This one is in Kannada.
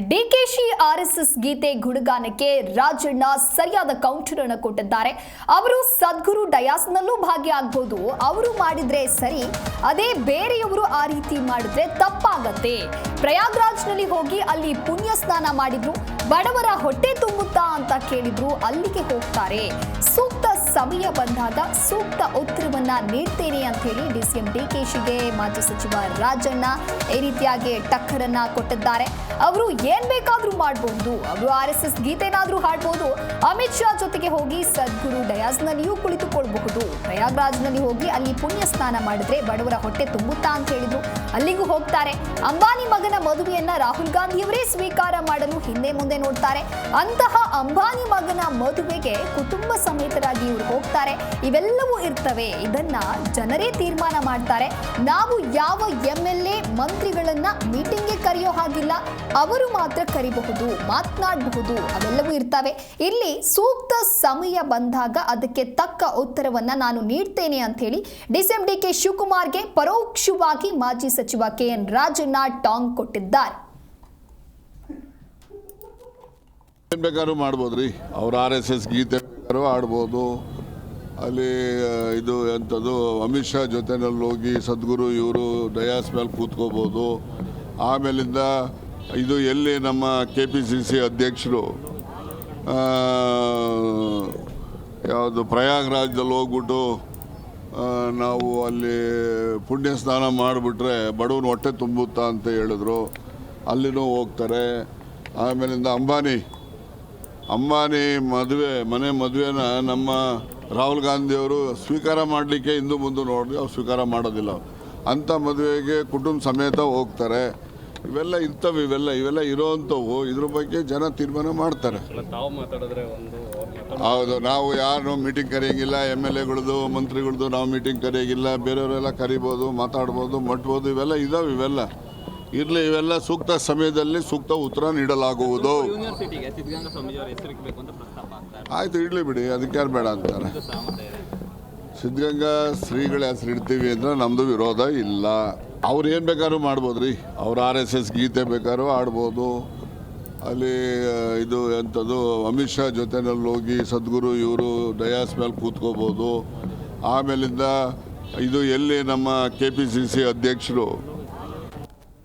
ಡಿಕೆಶಿ ಆರ್ಎಸ್ಎಸ್ ಗೀತೆ ಗುಡುಗಾನಕ್ಕೆ ರಾಜಣ್ಣ ಸರಿಯಾದ ಕೌಂಟರ್ ಅನ್ನು ಕೊಟ್ಟಿದ್ದಾರೆ. ಅವರು ಸದ್ಗುರು ಡಯಾಸ್ನಲ್ಲೂ ಭಾಗಿಯಾಗಬಹುದು ಅವರು ಮಾಡಿದ್ರೆ ಸರಿ, ಅದೇ ಬೇರೆಯವರು ಆ ರೀತಿ ಮಾಡಿದ್ರೆ ತಪ್ಪಾಗತ್ತೆ. ಪ್ರಯಾಗ್ರಾಜ್ನಲ್ಲಿ ಹೋಗಿ ಅಲ್ಲಿ ಪುಣ್ಯ ಸ್ನಾನ ಮಾಡಿದ್ರು, ಬಡವರ ಹೊಟ್ಟೆ ತುಂಬುತ್ತಾ ಅಂತ ಕೇಳಿದ್ರು, ಅಲ್ಲಿಗೆ ಹೋಗ್ತಾರೆ. ಸೂಕ್ತ ಸಮಯ ಬಂದಾಗ ಸೂಕ್ತ ಉತ್ತರವನ್ನ ನೀಡ್ತೇನೆ ಅಂತ ಹೇಳಿ ಡಿಸಿಎಂ ಡಿಕೆಶಿಗೆ ಮಾಜಿ ಸಚಿವ ರಾಜಣ್ಣ ಈ ರೀತಿಯಾಗಿ ಟಕ್ಕರನ್ನ ಕೊಟ್ಟಿದ್ದಾರೆ. ಅವರು ಏನ್ ಬೇಕಾದ್ರೂ ಮಾಡಬಹುದು ಅವರು ಆರ್ ಎಸ್ ಎಸ್ ಗೀತೆನಾದ್ರೂ ಹಾಡಬಹುದು ಅಮಿತ್ ಶಾ ಜೊತೆಗೆ ಹೋಗಿ ಸದ್ಗುರು ಡಯಾಸ್ನಲ್ಲಿಯೂ ಕುಳಿತುಕೊಳ್ಳಬಹುದು ಪ್ರಯಾಗ್ರಾಜ್ನಲ್ಲಿ ಹೋಗಿ ಅಲ್ಲಿ ಪುಣ್ಯ ಸ್ನಾನ ಮಾಡಿದ್ರೆ ಬಡವರ ಹೊಟ್ಟೆ ತುಂಬುತ್ತಾ ಅಂತ ಹೇಳಿದ್ರು. ಅಲ್ಲಿಗೂ ಹೋಗ್ತಾರೆ. ಅಂಬಾನಿ ಮಗನ ಮದುವೆಯನ್ನ ರಾಹುಲ್ ಗಾಂಧಿಯವರೇ ಸ್ವೀಕಾರ ಮಾಡಲು ಹಿಂದೆ ಮುಂದೆ ನೋಡ್ತಾರೆ. ಅಂತಹ ಅಂಬಾನಿ ಮಗನ ಮದುವೆಗೆ ಕುಟುಂಬ ಸಮೇತರಾಗಿ ಇವರು ಹೋಗ್ತಾರೆ. ಇವೆಲ್ಲವೂ ಇರ್ತವೆ. ಇದನ್ನ ಜನರೇ ತೀರ್ಮಾನ ಮಾಡ್ತಾರೆ. ನಾವು ಯಾವ ಎಂ ಎಲ್ ಎ ಮಂತ್ರಿಗಳನ್ನ ಮೀಟಿಂಗ್ಗೆ ಕರೆಯೋ ಹಾಗಿಲ್ಲ. ಅವರು ಮಾತ್ರ ಕರಿಬಹುದು, ಮಾತನಾಡಬಹುದು. ಅವೆಲ್ಲವೂ ಇರ್ತವೆ. ಇಲ್ಲಿ ಸೂಕ್ತ ಸಮಯ ಬಂದಾಗ ಅದಕ್ಕೆ ತಕ್ಕ ಉತ್ತರವನ್ನ ನಾನು ನೀಡ್ತೇನೆ ಅಂತ ಹೇಳಿ ಡಿಸಿಎಂ ಡಿ ಕೆ ಶಿವಕುಮಾರ್ಗೆ ಪರೋಕ್ಷವಾಗಿ ಮಾಜಿ ಸಚಿವ ಕೆ ಎನ್ ರಾಜಣ್ಣ ಟಾಂಗ್ ಕೊಟ್ಟಿದ್ದಾರೆ. ಮಾಡ್ಬೋದ್ರಿ. ಅವ್ರ ಆರ್ ಎಸ್ ಎಸ್ ಗೀತೆ. ಬೇಕಾದ್ರೂ ಆಡ್ಬೋದು. ಅಲ್ಲಿ ಇದು ಎಂಥದ್ದು ಅಮಿತ್ ಶಾ ಜೊತೆನಲ್ಲಿ ಹೋಗಿ ಸದ್ಗುರು ಇವರು ಡಯಾಸ್ ಮೇಲೆ ಕೂತ್ಕೋಬೋದು. ಆಮೇಲಿಂದ ಇದು ಎಲ್ಲಿ ನಮ್ಮ ಕೆ ಪಿ ಸಿ ಸಿ ಅಧ್ಯಕ್ಷರು ಯಾವುದು ಪ್ರಯಾಗ್ರಾಜ್ದಲ್ಲಿ ಹೋಗ್ಬಿಟ್ಟು ನಾವು ಅಲ್ಲಿ ಪುಣ್ಯ ಸ್ನಾನ ಮಾಡಿಬಿಟ್ರೆ ಬಡವನ ಹೊಟ್ಟೆ ತುಂಬುತ್ತಾ ಅಂತ ಹೇಳಿದ್ರು. ಅಲ್ಲಿನೂ ಹೋಗ್ತಾರೆ. ಆಮೇಲಿಂದ ಅಂಬಾನಿ ಅಂಬಾನಿ ಮದುವೆ ಮನೆ ಮದುವೆನ ನಮ್ಮ ರಾಹುಲ್ ಗಾಂಧಿಯವರು ಸ್ವೀಕಾರ ಮಾಡಲಿಕ್ಕೆ ಹಿಂದೂ ಮುಂದೆ ನೋಡಿ ಅವ್ರು ಸ್ವೀಕಾರ ಮಾಡೋದಿಲ್ಲ ಅಂಥ ಮದುವೆಗೆ ಕುಟುಂಬ ಸಮೇತ ಹೋಗ್ತಾರೆ. ಇವೆಲ್ಲ ಇರ್ತವೆ ಇವೆಲ್ಲ ಇವೆಲ್ಲ ಇರೋವಂಥವು ಇದ್ರ ಬಗ್ಗೆ ಜನ ತೀರ್ಮಾನ ಮಾಡ್ತಾರೆ. ಹೌದು ನಾವು ಯಾರು ಮೀಟಿಂಗ್ ಕರೆಯೋಂಗಿಲ್ಲ. ಎಂ ಎಲ್ ಎಗಳದು ಮಂತ್ರಿಗಳದ್ದು ನಾವು ಮೀಟಿಂಗ್ ಕರೆಯೋಂಗಿಲ್ಲ. ಬೇರೆಯವರೆಲ್ಲ ಕರಿಬೋದು ಮಾತಾಡ್ಬೋದು ಮಟ್ಬೋದು. ಇವೆಲ್ಲ ಇದಾವೆ ಇವೆಲ್ಲ. ಇರಲಿ ಇವೆಲ್ಲ ಸೂಕ್ತ ಸಮಯದಲ್ಲಿ ಸೂಕ್ತ ಉತ್ತರ ನೀಡಲಾಗುವುದು. ಆಯ್ತು ಇಡ್ಲಿ ಬಿಡಿ ಅದಕ್ಕೆ ಯಾರು ಬೇಡ ಅಂತಾರೆ. ಸಿದ್ಧಗಂಗಾ ಶ್ರೀಗಳ ಹೆಸರು ಇಡ್ತೀವಿ ಅಂದ್ರೆ ನಮ್ಮದು ವಿರೋಧ ಇಲ್ಲ. ಅವ್ರು ಏನು ಬೇಕಾದ್ರೂ ಮಾಡ್ಬೋದ್ರಿ. ಅವ್ರು ಆರ್ ಎಸ್ ಎಸ್ ಗೀತೆ ಬೇಕಾದ್ರೂ ಆಡ್ಬೋದು. ಅಲ್ಲಿ ಇದು ಎಂಥದ್ದು ಅಮಿತ್ ಶಾ ಜೊತೆನಲ್ಲಿ ಹೋಗಿ ಸದ್ಗುರು ಇವರು ಡಯಾಸ್ ಮೇಲೆ ಕೂತ್ಕೋಬೋದು. ಆಮೇಲಿಂದ ಇದು ಎಲ್ಲಿ ನಮ್ಮ ಕೆ ಪಿ ಸಿ ಸಿ ಅಧ್ಯಕ್ಷರು